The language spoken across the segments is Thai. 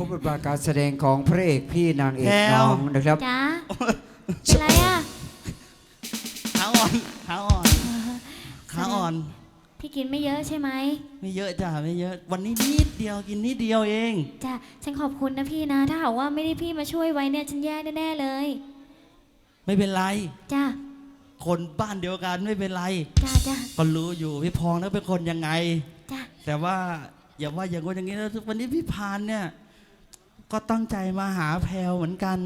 พบบทบาทการแสดงของพระเอกพี่นางเอกแพรวน้องนะครับ จ้าเป็นไรอะขาอ่อนขาอ่อนขาอ่อน พี่กินไม่เยอะใช่ไหม ไม่เยอะจ้ะไม่เยอะ วันนี้นิดเดียวกินนิดเดียวเอง จ้าฉันขอบคุณนะพี่นะ ถ้าหากว่าไม่ได้พี่มาช่วยไว้เนี่ยฉันแย่แน่ๆเลย ไม่เป็นไร จ้าคนบ้านเดียวกันไม่เป็นไร จ้าจ้าก็รู้อยู่พี่พองนั้นเป็นคนยังไง จ้าแต่ว่าอย่าว่าอย่างคนอย่างนี้นะวันนี้พี่พานเนี่ย ก็ตั้งใจมาหาแพลวเหมือนกัน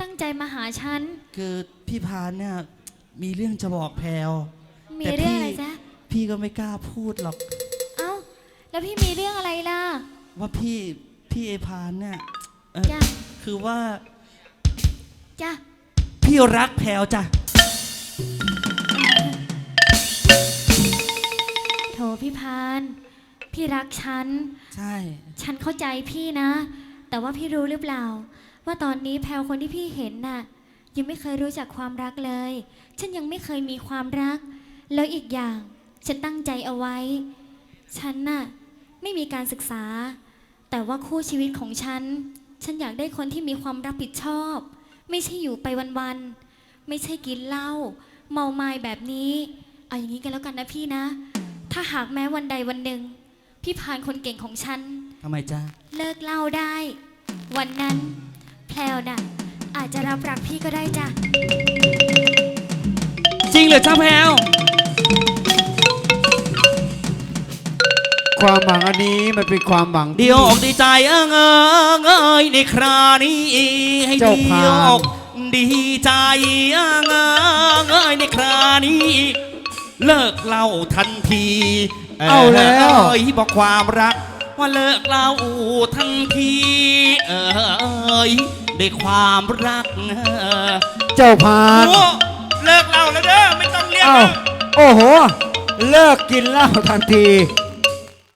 ตั้งใจมาหาฉัน คือพี่พานเนี่ยมีเรื่องจะบอกแพลวมีแต่เรื่องพี่อะไรจ๊ะ พี่ก็ไม่กล้าพูดหรอก เอ้า แล้วพี่มีเรื่องอะไรล่ะ ว่าพี่พี่ไอพานเนี่ยเอ่อจ้าคือว่าจ้าพี่รักแพลวจ้ะ โถพี่พาน พี่รักฉัน ใช่ ฉันเข้าใจพี่นะ แต่ว่าพี่รู้หรือเปล่า ว่าตอนนี้แพลวคนที่พี่เห็นน่ะ ยังไม่เคยรู้จักความรักเลย ฉันยังไม่เคยมีความรัก แล้วอีกอย่าง ฉันตั้งใจเอาไว้ ฉันน่ะไม่มีการศึกษา แต่ว่าคู่ชีวิตของฉัน ฉันอยากได้คนที่มีความรับผิดชอบ ไม่ใช่อยู่ไปวันๆไม่ใช่กินเหล้าเมาไม้แบบนี้เอาอย่างนี้กันแล้วกันนะพี่นะ ถ้าหากแม้วันใดวันหนึ่งพี่พานคนเก่งของฉัน ทำไมจ้ะเลิกเหล่าได้ วันนั้นแพลวน่ะ อาจจะรับรักพี่ก็ได้จ้ะ จริงเหรอจ้าแพลวความหวังอันนี้มันเป็นความหวังที่ เดียวอกดีใจเอิงเอิงเอ้ยในครานี้ให้เจ้าเดีพานยวอกดีใจเอิงเอิงเอ้ยในครานี้ เลิกเล่าทันทีเอาแล้ว เอ้ยบอกความรักว่าเลิกเล่าทันทีเอ้ ยด้วยความรักเจ้าพานโอ้เลิกเล่าแล้วเด้อไม่ต้องเรียกเอ้าแล้วโอ้โห เลิกกินเหล้าทันที